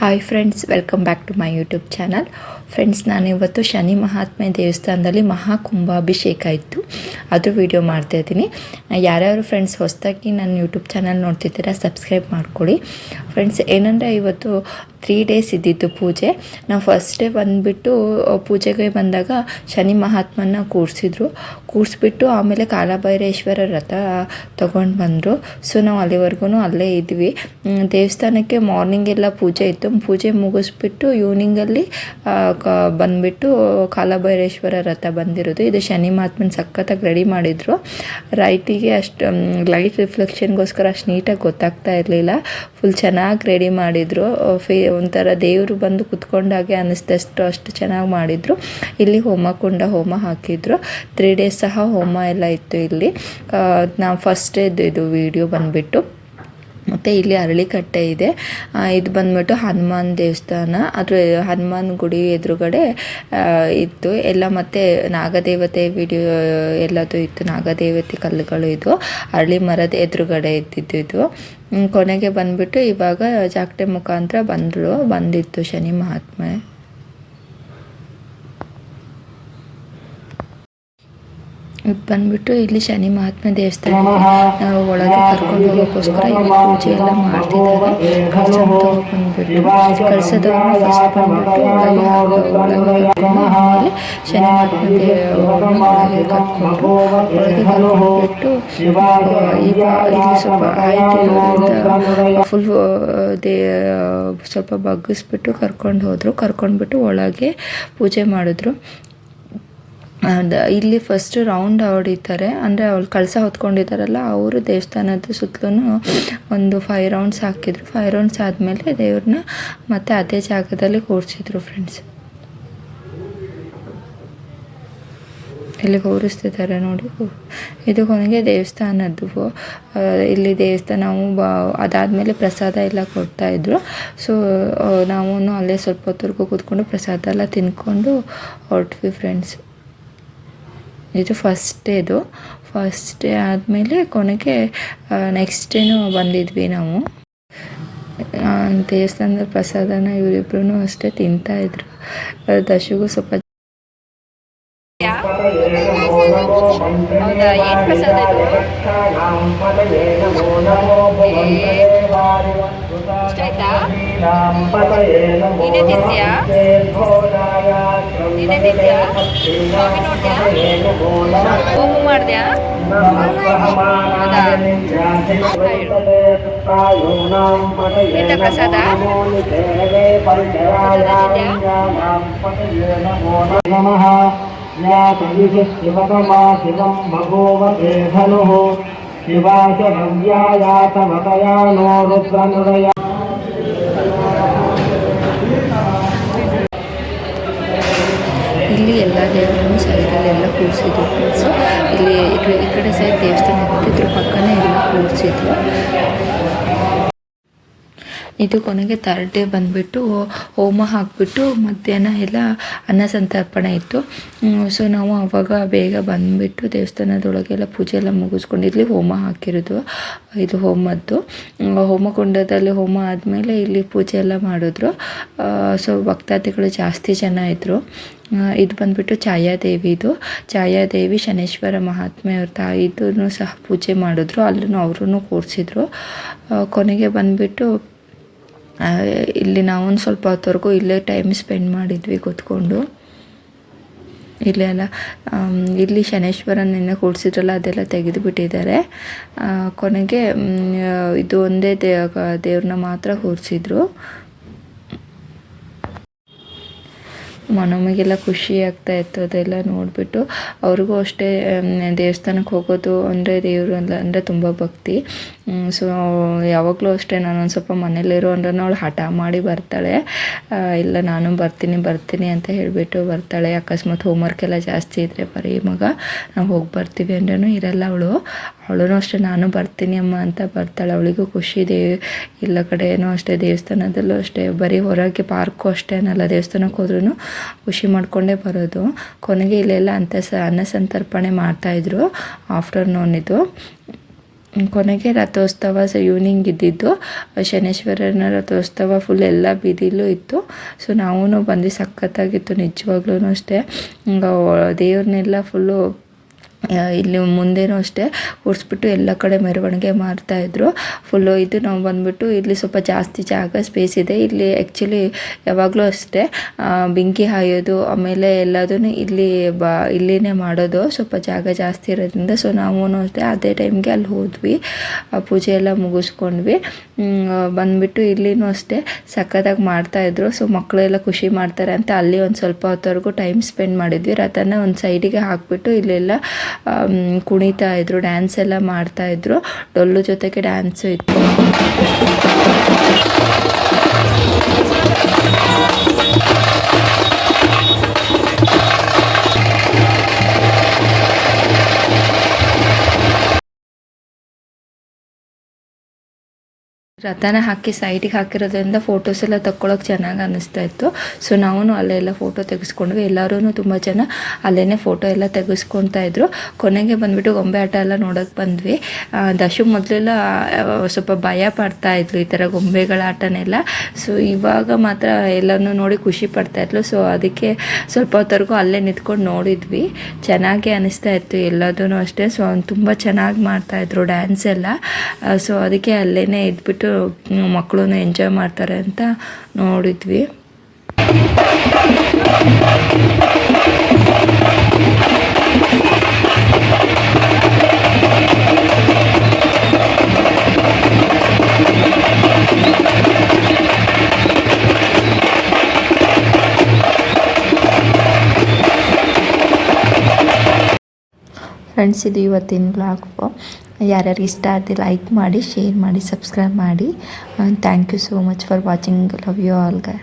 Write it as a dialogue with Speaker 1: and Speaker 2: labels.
Speaker 1: Hi friends welcome back to my YouTube channel friends ನಾನು ಇವತ್ತು ಶನಿ ಮಹಾತ್ಮೆ ದೇವಸ್ಥಾನದಲ್ಲಿ ಮಹಾಕುಂಭಾಭಿಷೇಕ ಇತ್ತು. ವಿಡಿಯೋ ಮಾಡ್ತಾ ಇದ್ದೀನಿ. ಯಾರ್ಯಾರು ಫ್ರೆಂಡ್ಸ್ ಹೊಸದಾಗಿ ನನ್ನ ಯೂಟ್ಯೂಬ್ ಚಾನಲ್ ನೋಡ್ತಿದ್ದೀರಾ ಸಬ್ಸ್ಕ್ರೈಬ್ ಮಾಡ್ಕೊಳ್ಳಿ. ಫ್ರೆಂಡ್ಸ್ ಏನಂದರೆ ಇವತ್ತು ತ್ರೀ ಡೇಸ್ ಇದ್ದಿತ್ತು ಪೂಜೆ. ನಾವು ಫಸ್ಟ್ ಡೇ ಬಂದುಬಿಟ್ಟು ಪೂಜೆಗೆ ಬಂದಾಗ ಶನಿ ಮಹಾತ್ಮನ ಕೂರಿಸಿದ್ರು. ಕೂರಿಸ್ಬಿಟ್ಟು ಆಮೇಲೆ ಕಾಲಭೈರೇಶ್ವರ ರಥ ತೊಗೊಂಡು ಬಂದರು. ಸೊ ನಾವು ಅಲ್ಲಿವರೆಗೂ ಅಲ್ಲೇ ಇದ್ವಿ. ದೇವಸ್ಥಾನಕ್ಕೆ ಮಾರ್ನಿಂಗ್ ಎಲ್ಲ ಪೂಜೆ ಇತ್ತು. ಪೂಜೆ ಮುಗಿಸ್ಬಿಟ್ಟು ಈವ್ನಿಂಗಲ್ಲಿ ಕ, ಬಂದುಬಿಟ್ಟು ಕಾಲಭೈರೇಶ್ವರ ರಥ ಬಂದಿರೋದು. ಇದು ಶನಿ ಮಹಾತ್ಮನ ಸಖತ್ತಾಗಿ ರೆಡಿ ಮಾಡಿದರು. ರೈಟಿಗೆ ಅಷ್ಟು ಲೈಟ್ ರಿಫ್ಲೆಕ್ಷನ್ಗೋಸ್ಕರ ಅಷ್ಟು ನೀಟಾಗಿ ಗೊತ್ತಾಗ್ತಾ ಇರಲಿಲ್ಲ. ಫುಲ್ ಚೆನ್ನಾಗಿ ರೆಡಿ ಮಾಡಿದರು. ಫೇ ಒಂಥರ ದೇವರು ಬಂದು ಕುತ್ಕೊಂಡಾಗೆ ಅನ್ನಿಸ್ದಷ್ಟು ಅಷ್ಟು ಚೆನ್ನಾಗಿ ಮಾಡಿದರು. ಇಲ್ಲಿ ಹೋಮ ಕುಂಡ ಹೋಮ ಹಾಕಿದ್ರು. ತ್ರೀ ಡೇಸ್ ಸಹ ಹೋಮ ಎಲ್ಲ ಇತ್ತು ಇಲ್ಲಿ. ನಾವು ಫಸ್ಟ್ ಡೇದು ಇದು ವಿಡಿಯೋ ಬಂದುಬಿಟ್ಟು. ಮತ್ತು ಇಲ್ಲಿ ಅರಳಿಕಟ್ಟೆ ಇದೆ. ಇದು ಬಂದ್ಬಿಟ್ಟು ಹನುಮಾನ್ ದೇವಸ್ಥಾನ. ಅದ್ರ ಹನುಮಾನ್ ಗುಡಿ ಎದುರುಗಡೆ ಇತ್ತು ಎಲ್ಲ ಮತ್ತು ನಾಗದೇವತೆ ವಿಡಿಯೋ, ಎಲ್ಲದು ಇತ್ತು. ನಾಗದೇವತೆ ಕಲ್ಲುಗಳು ಇದು ಅರಳಿ ಮರದ ಎದುರುಗಡೆ ಇದ್ದಿದ್ದು ಇದು. ಕೊನೆಗೆ ಬಂದ್ಬಿಟ್ಟು ಇವಾಗ ಜಾಕ್ಟೆ ಮುಖಾಂತರ ಬಂದರು ಬಂದಿತ್ತು ಶನಿ ಮಹಾತ್ಮೆ ಇದು ಬಂದ್ಬಿಟ್ಟು ಇಲ್ಲಿ ಶನಿ ಮಹಾತ್ಮ ದೇವಸ್ಥಾನ ನಾವು ಒಳಗೆ ಕರ್ಕೊಂಡು ಹೋಗೋಕ್ಕೋಸ್ಕರ ಇಲ್ಲಿ ಪೂಜೆ ಎಲ್ಲ ಮಾಡ್ತಿದ್ದಾರೆ. ಬಂದ್ಬಿಟ್ಟು ಕಳಸದವ್ರನ್ನ ಫಸ್ಟ್ ಬಂದ್ಬಿಟ್ಟು ಒಳಗೆ ಒಳಗೆ ಆಮೇಲೆ ಶನಿ ಮಹಾತ್ಮ ದೇವ್ರನ್ನ ಒಳಗೆ ಕರ್ಕೊಂಡು ಒಳಗೆ ಕರ್ಕೊಂಡ್ಬಿಟ್ಟು ಈಗ ಇಲ್ಲಿ ಸ್ವಲ್ಪ ಆಯ್ತು ಫುಲ್ ದೇ ಸ್ವಲ್ಪ ಬಗ್ಗಿಸ್ಬಿಟ್ಟು ಕರ್ಕೊಂಡು ಹೋದರು. ಕರ್ಕೊಂಡ್ಬಿಟ್ಟು ಒಳಗೆ ಪೂಜೆ ಮಾಡಿದ್ರು. ಇಲ್ಲಿ ಫಸ್ಟ್ ರೌಂಡ್ ಹೊಡಿತಾರೆ ಅಂದರೆ ಅವ್ಳು ಕಳಸ ಹೊತ್ಕೊಂಡಿದ್ದಾರಲ್ಲ, ಅವರು ದೇವಸ್ಥಾನದ ಸುತ್ತಲೂ ಒಂದು ಫೈವ್ ರೌಂಡ್ಸ್ ಹಾಕಿದ್ರು. ಫೈವ್ ರೌಂಡ್ಸ್ ಆದಮೇಲೆ ದೇವ್ರನ್ನ ಮತ್ತೆ ಅದೇ ಜಾಗದಲ್ಲಿ ಕೂರಿಸಿದ್ರು ಫ್ರೆಂಡ್ಸ್ ಇಲ್ಲಿ ಕೂರಿಸ್ತಿದ್ದಾರೆ ನೋಡಿ. ಇದು ಕೊನೆಗೆ ದೇವಸ್ಥಾನದ್ದು. ಇಲ್ಲಿ ದೇವಸ್ಥಾನ ನಾವು ಬ, ಅದಾದಮೇಲೆ ಪ್ರಸಾದ ಎಲ್ಲ ಕೊಡ್ತಾಯಿದ್ರು ಸೊ ನಾವು ಅಲ್ಲೇ ಸ್ವಲ್ಪ ಹೊತ್ತವರೆಗೂ ಕೂತ್ಕೊಂಡು ಪ್ರಸಾದ ಎಲ್ಲ ತಿನ್ಕೊಂಡು ಹೊರಟ್ವಿ ಫ್ರೆಂಡ್ಸ್ ಇದು ಫಸ್ಟ್ ಡೇದು ಫಸ್ಟ್ ಡೇ ಆದಮೇಲೆ ಕೊನೆಗೆ ನೆಕ್ಸ್ಟ್ ಡೇನು ಬಂದಿದ್ವಿ ನಾವು. ದೇವಸ್ಥಾನದ ಪ್ರಸಾದನ ಇವರಿಬ್ರು ಅಷ್ಟೇ ತಿಂತಾಯಿದ್ರು ದಶಗೂ ಸ್ವಲ್ಪ ಹೌದಾ? ಏನು ಪ್ರಸಾದ ಇದು? ಇಷ್ಟ ಆಯ್ತಾ? ನೀನೇ ತಿಂತೀಯಾ ನೀನೇ ತಿಂತೀಯಾ ಸ್ವಾಮಿ ನೋಡ್ದ್ಯಾ? ಹೋಮ ಮಾಡ್ದ್ಯಾ? ಹೌದಾ? ತಿಂದ ಪ್ರಸಾದ?
Speaker 2: नमः ज्ञातविशिशिवतमा शिवं भगोवते धनुः शिवाच भव्यायातमतया नो रुद्रनुदया
Speaker 1: ಇಲ್ಲಿ ಎಲ್ಲ ದೇವರನ್ನು ಸೈಡಲ್ಲೆಲ್ಲ ಕೂರಿಸಿದ್ರು ಫ್ರೆಂಡ್ಸು ಇಲ್ಲಿ ಇದು ಈ ಕಡೆ ಸೈಡ್ ದೇವಸ್ಥಾನ ಇರುತ್ತೆ ಇದ್ರ ಪಕ್ಕನೇ ಎಲ್ಲ ಕೂರಿಸಿದ್ರು ಇದು ಕೊನೆಗೆ ಥರ್ಡ್ ಡೇ ಬಂದುಬಿಟ್ಟು ಹೋಮ ಹಾಕಿಬಿಟ್ಟು ಮಧ್ಯಾಹ್ನ ಎಲ್ಲ ಅನ್ನ ಸಂತರ್ಪಣೆ ಇತ್ತು. ಸೊ ನಾವು ಅವಾಗ ಬೇಗ ಬಂದುಬಿಟ್ಟು ದೇವಸ್ಥಾನದೊಳಗೆಲ್ಲ ಪೂಜೆ ಎಲ್ಲ ಮುಗಿಸ್ಕೊಂಡು ಹೋಮ ಹಾಕಿರೋದು. ಇದು ಹೋಮದ್ದು. ಹೋಮ ಹೋಮಕುಂಡದಲ್ಲಿ ಹೋಮ ಆದಮೇಲೆ ಇಲ್ಲಿ ಪೂಜೆ ಎಲ್ಲ ಮಾಡಿದ್ರು. ಸೊ ಭಕ್ತಾದಿಗಳು ಜಾಸ್ತಿ ಜನ ಇದ್ದರು ಇದು ಬಂದ್ಬಿಟ್ಟು ಛಾಯಾದೇವಿದು ಛಾಯಾದೇವಿ ಶನೇಶ್ವರ ಮಹಾತ್ಮೆ ಅವ್ರ ತಾಯಿದೂ ಸಹ ಪೂಜೆ ಮಾಡಿದ್ರು. ಅಲ್ಲೂ ಅವ್ರೂ ಕೂರಿಸಿದ್ರು. ಕೊನೆಗೆ ಬಂದ್ಬಿಟ್ಟು ಇಲ್ಲಿ ನಾವು ಒಂದು ಸ್ವಲ್ಪ ಹೊತ್ತವರೆಗೂ ಇಲ್ಲೇ ಟೈಮ್ ಸ್ಪೆಂಡ್ ಮಾಡಿದ್ವಿ ಕೂತ್ಕೊಂಡು. ಇಲ್ಲೇ ಎಲ್ಲ ಇಲ್ಲಿ ಶನೇಶ್ವರನ ಕೂಡಿಸಿದ್ರಲ್ಲ, ಅದೆಲ್ಲ ತೆಗೆದು ಬಿಟ್ಟಿದ್ದಾರೆ ಕೊನೆಗೆ ಇದು ಒಂದೇ ದೇವ ದೇವ್ರನ್ನ ಮಾತ್ರ ಕೂರಿಸಿದ್ರು ನಮಗೆಲ್ಲ ಖುಷಿ ಆಗ್ತಾ ಇತ್ತು, ಅದೆಲ್ಲ ನೋಡಿಬಿಟ್ಟು ಅವ್ರಿಗೂ ಅಷ್ಟೇ ದೇವಸ್ಥಾನಕ್ಕೆ ಹೋಗೋದು ಅಂದರೆ ದೇವರು ಅಲ್ಲ ಅಂದರೆ ತುಂಬ ಭಕ್ತಿ. ಸೊ ಯಾವಾಗಲೂ ಅಷ್ಟೇ ನಾನು ಒಂದು ಸ್ವಲ್ಪ ಮನೇಲಿರು ಅಂದ್ರೆ ಅವಳು ಹಠ ಮಾಡಿ ಬರ್ತಾಳೆ. ಇಲ್ಲ, ನಾನು ಬರ್ತೀನಿ ಬರ್ತೀನಿ ಅಂತ ಹೇಳಿಬಿಟ್ಟು ಬರ್ತಾಳೆ. ಅಕಸ್ಮಾತ್ ಹೋಮ್ವರ್ಕ್ ಎಲ್ಲ ಜಾಸ್ತಿ ಇದ್ದರೆ ಬರೀ ಮಗ ನಾವು ಹೋಗಿ ಬರ್ತೀವಿ ಅಂದ್ರೂ ಇರಲ್ಲ ಅವಳು. ಅವಳು ಅಷ್ಟೇ ನಾನು ಬರ್ತೀನಿ ಅಮ್ಮ ಅಂತ ಬರ್ತಾಳೆ. ಅವಳಿಗೂ ಖುಷಿ ದೇ, ಇಲ್ಲ ಕಡೆನೂ ಅಷ್ಟೇ, ದೇವಸ್ಥಾನದಲ್ಲೂ ಅಷ್ಟೇ, ಬರೀ ಹೊರಗೆ ಪಾರ್ಕು ಅಷ್ಟೇ ಅನ್ನಲ್ಲ. ದೇವಸ್ಥಾನಕ್ಕೆ ಹೋದ್ರೂ ಖುಷಿ ಮಾಡಿಕೊಂಡೇ ಬರೋದು. ಕೊನೆಗೆ ಇಲ್ಲೆಲ್ಲ ಅಂತ ಸ, ಅನ್ನ ಸಂತರ್ಪಣೆ ಮಾಡ್ತಾಯಿದ್ರು ಆಫ್ಟರ್ನೂನ್ ಇದು. ಕೊನೆಗೆ ರಥೋತ್ಸವ ಸ ಈವ್ನಿಂಗ್ ಇದ್ದಿದ್ದು. ಶನೇಶ್ವರನ ರಥೋತ್ಸವ ಫುಲ್ ಎಲ್ಲ ಬೀದಿಲೂ ಇತ್ತು. ಸೊ ನಾವೂ ಬಂದು ಸಖತ್ತಾಗಿತ್ತು ನಿಜವಾಗ್ಲೂ ಅಷ್ಟೇ. ದೇವ್ರನ್ನೆಲ್ಲ ಫುಲ್ಲು ಇಲ್ಲಿ ಮುಂದೆನೂ ಅಷ್ಟೇ ಓಡಿಸ್ಬಿಟ್ಟು ಎಲ್ಲ ಕಡೆ ಮೆರವಣಿಗೆ ಮಾಡ್ತಾಯಿದ್ರು ಫುಲ್ಲು ಇದು ನಾವು ಬಂದ್ಬಿಟ್ಟು ಇಲ್ಲಿ ಸ್ವಲ್ಪ ಜಾಸ್ತಿ ಜಾಗ ಸ್ಪೇಸ್ ಇದೆ. ಇಲ್ಲಿ ಆ್ಯಕ್ಚುಲಿ ಯಾವಾಗಲೂ ಅಷ್ಟೇ ಬೆಂಕಿ ಹಾಯೋದು, ಆಮೇಲೆ ಎಲ್ಲದೂ ಇಲ್ಲಿ ಬ, ಇಲ್ಲಿನೇ ಮಾಡೋದು ಸ್ವಲ್ಪ ಜಾಗ ಜಾಸ್ತಿ ಇರೋದ್ರಿಂದ. ಸೊ ನಾವು ಅಷ್ಟೇ ಅದೇ ಟೈಮ್ಗೆ ಅಲ್ಲಿ ಹೋದ್ವಿ. ಪೂಜೆ ಎಲ್ಲ ಮುಗಿಸ್ಕೊಂಡ್ವಿ. ಬಂದ್ಬಿಟ್ಟು ಇಲ್ಲಿನೂ ಅಷ್ಟೇ ಸಖತ್ತಾಗಿ ಮಾಡ್ತಾಯಿದ್ರು ಸೊ ಮಕ್ಕಳೆಲ್ಲ ಖುಷಿ ಮಾಡ್ತಾರೆ ಅಂತ ಅಲ್ಲಿ ಒಂದು ಸ್ವಲ್ಪ ಹೊತ್ತವರೆಗೂ ಟೈಮ್ ಸ್ಪೆಂಡ್ ಮಾಡಿದ್ವಿ. ರಥನ ಒಂದು ಸೈಡಿಗೆ ಹಾಕ್ಬಿಟ್ಟು ಇಲ್ಲೆಲ್ಲ ಕುಣಿತಾ ಇದ್ರು ಡ್ಯಾನ್ಸ್ ಎಲ್ಲ ಮಾಡ್ತಾ ಇದ್ರು. ಡೊಳ್ಳು ಜೊತೆಗೆ ಡ್ಯಾನ್ಸು ಇತ್ತು. ರಥನ ಹಾಕಿ ಸೈಡಿಗೆ ಹಾಕಿರೋದ್ರಿಂದ ಫೋಟೋಸ್ ಎಲ್ಲ ತಕ್ಕೊಳ್ಳೋಕೆ ಚೆನ್ನಾಗಿ ಅನ್ನಿಸ್ತಾ ಇತ್ತು. ಸೊ ನಾವು ಅಲ್ಲೆಲ್ಲ ಫೋಟೋ ತೆಗೆಸ್ಕೊಂಡ್ವಿ. ಎಲ್ಲರೂ ತುಂಬ ಜನ ಅಲ್ಲೇ ಫೋಟೋ ಎಲ್ಲ ತೆಗೆಸ್ಕೊತಾ ಇದ್ರು. ಕೊನೆಗೆ ಬಂದ್ಬಿಟ್ಟು ಗೊಂಬೆ ಆಟ ಎಲ್ಲ ನೋಡೋಕೆ ಬಂದ್ವಿ. ದಶು ಮೊದಲೆಲ್ಲ ಸ್ವಲ್ಪ ಭಯ ಪಡ್ತಾ ಇದ್ಲು ಈ ಥರ ಗೊಂಬೆಗಳ ಆಟನೆಲ್ಲ. ಸೊ ಇವಾಗ ಮಾತ್ರ ಎಲ್ಲನೂ ನೋಡಿ ಖುಷಿ ಪಡ್ತಾ ಇದ್ಲು. ಸೊ ಅದಕ್ಕೆ ಸ್ವಲ್ಪ ಹೊತ್ತವರೆಗೂ ಅಲ್ಲೇ ನಿಂತ್ಕೊಂಡು ನೋಡಿದ್ವಿ. ಚೆನ್ನಾಗಿ ಅನಿಸ್ತಾ ಇತ್ತು ಎಲ್ಲದೂ ಅಷ್ಟೇ. ಸೊ ತುಂಬ ಚೆನ್ನಾಗಿ ಮಾಡ್ತಾಯಿದ್ರು ಡ್ಯಾನ್ಸ್ ಎಲ್ಲ. ಸೊ ಅದಕ್ಕೆ ಅಲ್ಲೇ ಇದ್ಬಿಟ್ಟು ಮಕ್ಕಳು ಎಂಜಾಯ್ ಮಾಡ್ತಾರೆ ಅಂತ ನೋಡಿದ್ವಿ. ಫ್ರೆಂಡ್ಸ್ ಇದು ಇವತ್ತಿನ ಬ್ಲಾಗು ಯಾರ್ಯಾರು ಇಷ್ಟ ಆದರೆ ಲೈಕ್ ಮಾಡಿ ಶೇರ್ ಮಾಡಿ ಸಬ್ಸ್ಕ್ರೈಬ್ ಮಾಡಿ. Thank you so much for watching love you all ಗ